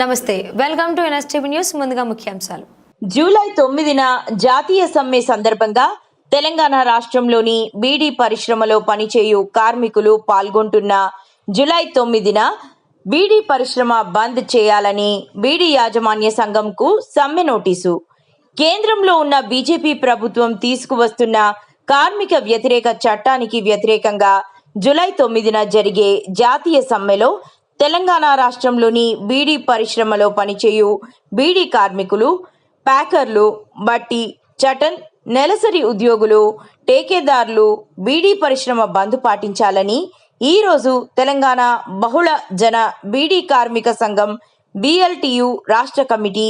నమస్తే welcome to NSTV news ముందుగా ముఖ్యాంశాలు. జూలై తొమ్మిదిన జాతీయ సమ్మె సందర్భంగా తెలంగాణ రాష్ట్రంలోని బీడీ పరిశ్రమలో పనిచేయు కార్మికులు పాల్గొంటున్న జూలై తొమ్మిదిన బీడీ పరిశ్రమ బంద్ చేయాలని బీడీ యాజమాన్య సంఘంకు సమ్మె నోటీసు. కేంద్రంలో ఉన్న బీజేపీ ప్రభుత్వం తీసుకువస్తున్న కార్మిక వ్యతిరేక చట్టానికి వ్యతిరేకంగా జూలై తొమ్మిదిన జరిగే జాతీయ సమ్మెలో తెలంగాణ రాష్ట్రంలోని బీడీ పరిశ్రమలో పనిచేయు బీడీ కార్మికులు ప్యాకర్లు బట్టి చటన్ నెలసరి ఉద్యోగులు టేకేదారులు బీడీ పరిశ్రమ బంద్ పాటించాలని ఈరోజు తెలంగాణ బహుళ జన బీడీ కార్మిక సంఘం బిఎల్టియు రాష్ట్ర కమిటీ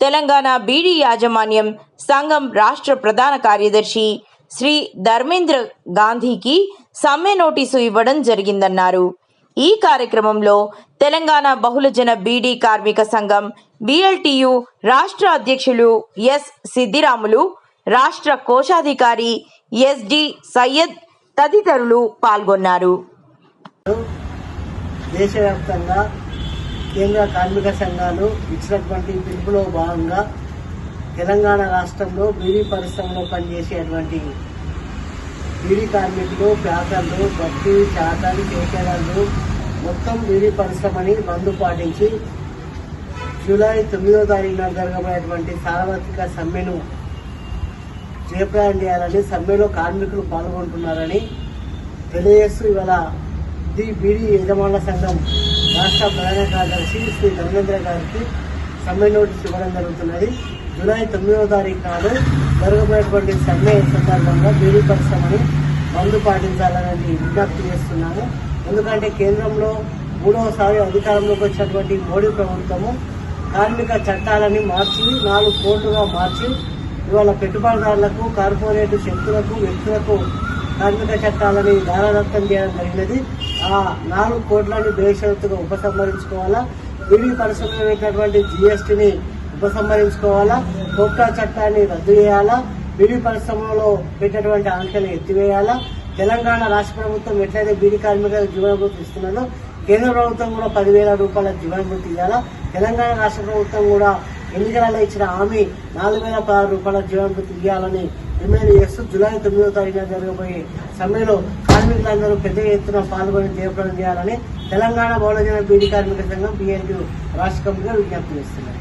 తెలంగాణ బీడీ యాజమాన్యం సంఘం రాష్ట్ర ప్రధాన కార్యదర్శి శ్రీ ధర్మేంద్ర గాంధీకి సమ్మె నోటీసు ఇవ్వడం జరిగిందన్నారు. ఈ కార్యక్రమంలో తెలంగాణ బహుళజన బీడీ కార్మిక సంఘం బిఎల్టియు రాష్ట్ర అధ్యక్షులు ఎస్ సిద్దిరాములు రాష్ట్ర కోశాధికారి ఎస్డి సయ్యద్ తదితరులు పాల్గొన్నారు. దేశవ్యాప్తంగా కేంద్ర కార్మిక సంఘాలు ఇచ్చినటువంటి పిలుపులో భాగంగా తెలంగాణ రాష్ట్రంలో బీడీ పరిశ్రమలో పనిచేసేటువంటి బీడీ కార్మికులు ప్యాకర్లు బట్టి చాటలు చేసేవాళ్ళు మొత్తం బీడీ పరిశ్రమని బంద్ పాటించి జూలై తొమ్మిదో తారీఖున జరగబోయేటువంటి సార్వత్రిక సమ్మెను జయప్రదం చేయాలని సమ్మెలో కార్మికులు పాల్గొంటున్నారని తెలియజేస్తూ ఇవాళ ది బీడీ యజమానుల సంఘం రాష్ట్ర ప్రధాన కార్యదర్శి శ్రీ ధర్మేంద్ర గారికి సమ్మె నోటీస్ ఇవ్వడం జరుగుతున్నది. జూలై తొమ్మిదవ తారీఖు నాడు జరగబోయేటువంటి సమ్మె సందర్భంగా బీడీ పరిశ్రమని బంద్ పాటించాలని విజ్ఞప్తి చేస్తున్నాను ఎందుకంటే కేంద్రంలో మూడవసారి అధికారంలోకి వచ్చినటువంటి మోడీ ప్రభుత్వము కార్మిక చట్టాలని మార్చి నాలుగు కోట్లుగా మార్చి ఇవాళ పెట్టుబడిదారులకు కార్పొరేట్ శక్తులకు వ్యక్తులకు కార్మిక చట్టాలని దారాదత్తం చేయడం జరిగినది. ఆ నాలుగు కోట్లని బేషరతుగా ఉపసంహరించుకోవాలా? బీడీ పరిశ్రమలో పెట్టినటువంటి జిఎస్టీని ఉపసంహరించుకోవాలా? కోప్టా చట్టాన్ని రద్దు చేయాలా? బీడీ పరిశ్రమలో పెట్టినటువంటి ఆంక్షలు ఎత్తివేయాలా? తెలంగాణ రాష్ట్ర ప్రభుత్వం ఎట్లయితే బీడీ కార్మికులకు జీవనభృతి ఇస్తున్నదో కేంద్ర ప్రభుత్వం కూడా పదివేల రూపాయల జీవనభృతి ఇవ్వాలా తెలంగాణ రాష్ట్ర ప్రభుత్వం కూడా ఎన్నికలలో ఇచ్చిన హామీ నాలుగు వేల పదహారు రూపాయల జీవనభృతి ఇవ్వాలని డిమాండ్ చేస్తూ జూలై తొమ్మిదవ తారీఖున జరగబోయే సమ్మెలో కార్మికులందరూ పెద్ద ఎత్తున పాల్గొని జయప్రదం చేయాలని తెలంగాణ బహుళజన బీడీ కార్మిక సంఘం బీఎన్యూ రాష్ట్ర కమిటీగా విజ్ఞప్తి చేస్తున్నారు.